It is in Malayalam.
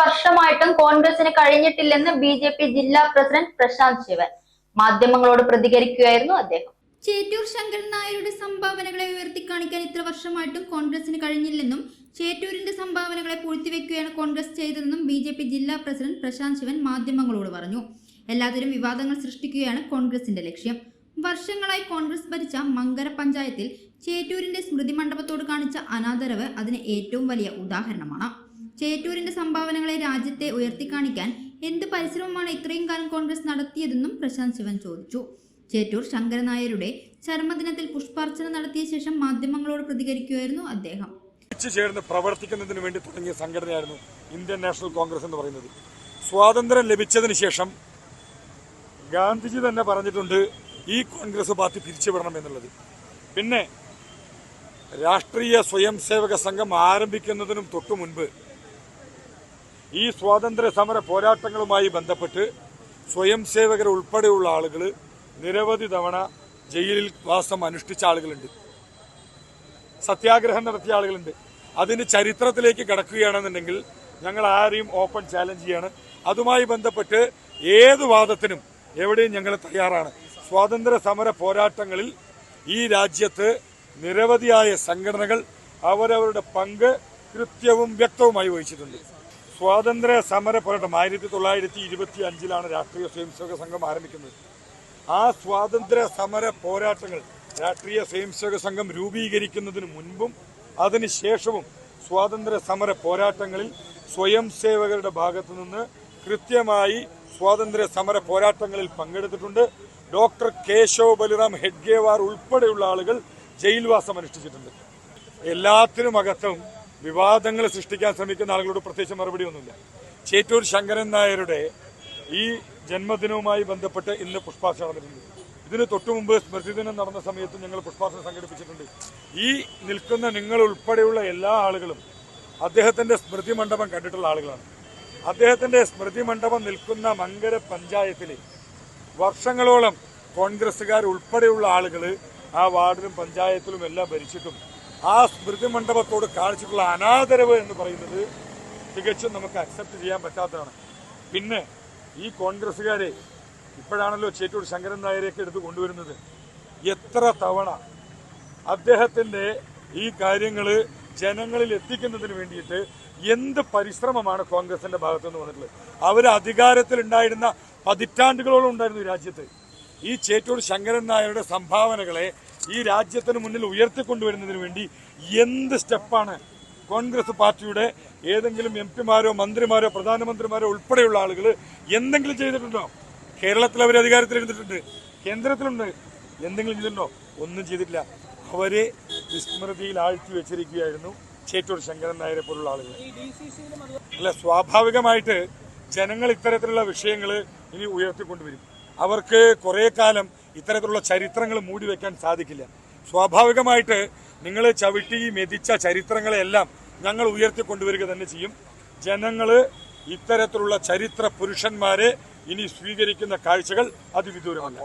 വർഷമായിട്ടും കോൺഗ്രസിന് കഴിഞ്ഞിട്ടില്ലെന്ന് ബി ജെ പി ജില്ലാ പ്രസിഡന്റ് പ്രശാന്ത് ശിവൻ മാധ്യമങ്ങളോട് പ്രതികരിക്കുകയായിരുന്നു അദ്ദേഹം. ചേറ്റൂർ ശങ്കരൻ നായരുടെ സംഭാവനകളെ ഉയർത്തിക്കാണിക്കാൻ ഇത്ര വർഷമായിട്ടും കോൺഗ്രസിന് കഴിഞ്ഞില്ലെന്നും ചേറ്റൂരിന്റെ സംഭാവനകളെ പൂഴ്ത്തിവെക്കുകയാണ് കോൺഗ്രസ് ചെയ്തതെന്നും ബി ജെ പി ജില്ലാ പ്രസിഡന്റ് പ്രശാന്ത് ശിവൻ മാധ്യമങ്ങളോട് പറഞ്ഞു. എല്ലാത്തരം വിവാദങ്ങൾ സൃഷ്ടിക്കുകയാണ് കോൺഗ്രസിന്റെ ലക്ഷ്യം. വർഷങ്ങളായി കോൺഗ്രസ് ഭരിച്ച മങ്കര പഞ്ചായത്തിൽ ചേറ്റൂരിന്റെ സ്മൃതി മണ്ഡപത്തോട് കാണിച്ച അനാദരവ് അതിന് ഏറ്റവും വലിയ ഉദാഹരണമാണ്. ചേറ്റൂരിന്റെ സംഭാവനകളെ രാജ്യത്തെ ഉയർത്തിക്കാണിക്കാൻ എന്ത് പരിശ്രമമാണ് ഇത്രയും കാലം കോൺഗ്രസ് നടത്തിയതെന്നും പ്രശാന്ത് ശിവൻ ചോദിച്ചു. ചേറ്റൂർ ശങ്കരനായരുടെ ചർമ്മദിനത്തിൽ പുഷ്പാർച്ചന നടത്തിയ ശേഷം മാധ്യമങ്ങളോട് പ്രതികരിക്കുകയായിരുന്നു അദ്ദേഹം. ചേർന്ന് പ്രവർത്തിക്കുന്നതിന് വേണ്ടി തുടങ്ങിയ സംഘടനയായിരുന്നു ഇന്ത്യൻ നാഷണൽ കോൺഗ്രസ് എന്ന് പറയുന്നത്. സ്വാതന്ത്ര്യം ലഭിച്ചതിന് ശേഷം ഗാന്ധിജി തന്നെ പറഞ്ഞിട്ടുണ്ട് ഈ കോൺഗ്രസ് പാർട്ടി പിരിച്ചുവിടണം എന്നുള്ളത്. പിന്നെ രാഷ്ട്രീയ സ്വയം സേവക സംഘം ആരംഭിക്കുന്നതിനും തൊട്ടു മുൻപ് ഈ സ്വാതന്ത്ര്യ സമര പോരാട്ടങ്ങളുമായി ബന്ധപ്പെട്ട് സ്വയം സേവകർ ഉൾപ്പെടെയുള്ള ആളുകൾ നിരവധി തവണ ജയിലിൽ വാസം അനുഷ്ഠിച്ച ആളുകളുണ്ട്. സത്യാഗ്രഹം നടത്തിയ ആളുകളുണ്ട്. അതിന് ചരിത്രത്തിലേക്ക് കിടക്കുകയാണെന്നുണ്ടെങ്കിൽ ഞങ്ങൾ ആരെയും ഓപ്പൺ ചാലഞ്ച് ചെയ്യാണ്. അതുമായി ബന്ധപ്പെട്ട് ഏത് വാദത്തിനും എവിടെയും ഞങ്ങൾ തയ്യാറാണ്. സ്വാതന്ത്ര്യ സമര പോരാട്ടങ്ങളിൽ ഈ രാജ്യത്ത് നിരവധിയായ സംഘടനകൾ അവരവരുടെ പങ്ക് കൃത്യവും വ്യക്തവുമായി വഹിച്ചിട്ടുണ്ട്. സ്വാതന്ത്ര്യ സമര പോരാട്ടം ആയിരത്തി തൊള്ളായിരത്തി ഇരുപത്തി അഞ്ചിലാണ് രാഷ്ട്രീയ സ്വയംസേവക സംഘം ആരംഭിക്കുന്നത്. ആ സ്വാതന്ത്ര്യ സമര പോരാട്ടങ്ങൾ രാഷ്ട്രീയ സ്വയംസേവക സംഘം രൂപീകരിക്കുന്നതിന് മുൻപും അതിനുശേഷവും സ്വാതന്ത്ര്യ സമര പോരാട്ടങ്ങളിൽ സ്വയം സേവകരുടെ ഭാഗത്തു നിന്ന് കൃത്യമായി സ്വാതന്ത്ര്യ സമര പോരാട്ടങ്ങളിൽ പങ്കെടുത്തിട്ടുണ്ട്. ഡോക്ടർ കേശവ് ബലിറാം ഹെഡ്ഗേവാർ ഉൾപ്പെടെയുള്ള ആളുകൾ ജയിൽവാസം അനുഷ്ഠിച്ചിട്ടുണ്ട്. എല്ലാത്തിനും അകത്തും വിവാദങ്ങൾ സൃഷ്ടിക്കാൻ ശ്രമിക്കുന്ന ആളുകളോട് പ്രത്യേകിച്ച് മറുപടി ഒന്നുമില്ല. ചേറ്റൂർ ശങ്കരൻ നായരുടെ ഈ ജന്മദിനവുമായി ബന്ധപ്പെട്ട് ഇന്ന് പുഷ്പാർച്ച നടന്നിട്ടുണ്ട്. ഇതിന് തൊട്ടു മുമ്പ് സ്മൃതിദിനം നടന്ന സമയത്ത് ഞങ്ങൾ പുഷ്പാർച്ചന സംഘടിപ്പിച്ചിട്ടുണ്ട്. ഈ നിൽക്കുന്ന നിങ്ങൾ ഉൾപ്പെടെയുള്ള എല്ലാ ആളുകളും അദ്ദേഹത്തിന്റെ സ്മൃതി മണ്ഡപം കണ്ടിട്ടുള്ള ആളുകളാണ്. അദ്ദേഹത്തിന്റെ സ്മൃതി മണ്ഡപം നിൽക്കുന്ന മങ്കര പഞ്ചായത്തിലെ വർഷങ്ങളോളം കോൺഗ്രസ്സുകാർ ഉൾപ്പെടെയുള്ള ആളുകൾ ആ വാർഡിലും പഞ്ചായത്തിലും എല്ലാം ഭരിച്ചിട്ടും ആ സ്മൃതി മണ്ഡപത്തോട് കാണിച്ചിട്ടുള്ള അനാദരവ് എന്ന് പറയുന്നത് തികച്ചും നമുക്ക് അക്സെപ്റ്റ് ചെയ്യാൻ പറ്റാത്തതാണ്. പിന്നെ ഈ കോൺഗ്രസ്സുകാരെ ഇപ്പോഴാണല്ലോ ചേറ്റൂർ ശങ്കരൻ നായരെയൊക്കെ എടുത്ത് കൊണ്ടുവരുന്നത്. എത്ര തവണ അദ്ദേഹത്തിന്റെ ഈ കാര്യങ്ങൾ ജനങ്ങളിൽ എത്തിക്കുന്നതിന് വേണ്ടിയിട്ട് എന്ത് പരിശ്രമമാണ് കോൺഗ്രസിന്റെ ഭാഗത്തു നിന്ന് വന്നിട്ടുള്ളത്? അവർ അധികാരത്തിലുണ്ടായിരുന്ന പതിറ്റാണ്ടുകളോളം ഉണ്ടായിരുന്നു രാജ്യത്ത്. ഈ ചേറ്റൂർ ശങ്കരൻ നായരുടെ സംഭാവനകളെ ഈ രാജ്യത്തിന് മുന്നിൽ ഉയർത്തിക്കൊണ്ടുവരുന്നതിന് വേണ്ടി എന്ത് സ്റ്റെപ്പാണ് കോൺഗ്രസ് പാർട്ടിയുടെ ഏതെങ്കിലും എം പിമാരോ മന്ത്രിമാരോ പ്രധാനമന്ത്രിമാരോ ഉൾപ്പെടെയുള്ള ആളുകൾ എന്തെങ്കിലും ചെയ്തിട്ടുണ്ടോ? കേരളത്തിൽ അവർ അധികാരത്തിലിരുന്നിട്ടുണ്ട് കേന്ദ്രത്തിലുണ്ട്. എന്തെങ്കിലും ചെയ്തിട്ടുണ്ടോ? ഒന്നും ചെയ്തിട്ടില്ല. അവരെ വിസ്മൃതിയിൽ ആഴ്ത്തി വെച്ചിരിക്കുകയായിരുന്നു ചേറ്റൂർ ശങ്കരൻ നായരെ പോലുള്ള ആളുകൾ. അല്ല സ്വാഭാവികമായിട്ട് ജനങ്ങൾ ഇത്തരത്തിലുള്ള വിഷയങ്ങൾ ഇനി ഉയർത്തിക്കൊണ്ടുവരും. അവർക്ക് കുറേ കാലം ഇത്തരത്തിലുള്ള ചരിത്രങ്ങൾ മൂടി വെക്കാൻ സാധിക്കില്ല. സ്വാഭാവികമായിട്ട് നിങ്ങൾ ചവിട്ടി മെതിച്ച ചരിത്രങ്ങളെല്ലാം ഞങ്ങൾ ഉയർത്തിക്കൊണ്ടുവരിക തന്നെ ചെയ്യും. ജനങ്ങൾ ഇത്തരത്തിലുള്ള ചരിത്ര പുരുഷന്മാരെ ഇനി സ്വീകരിക്കുന്ന കാഴ്ചകൾ അതിവിദൂരമല്ല.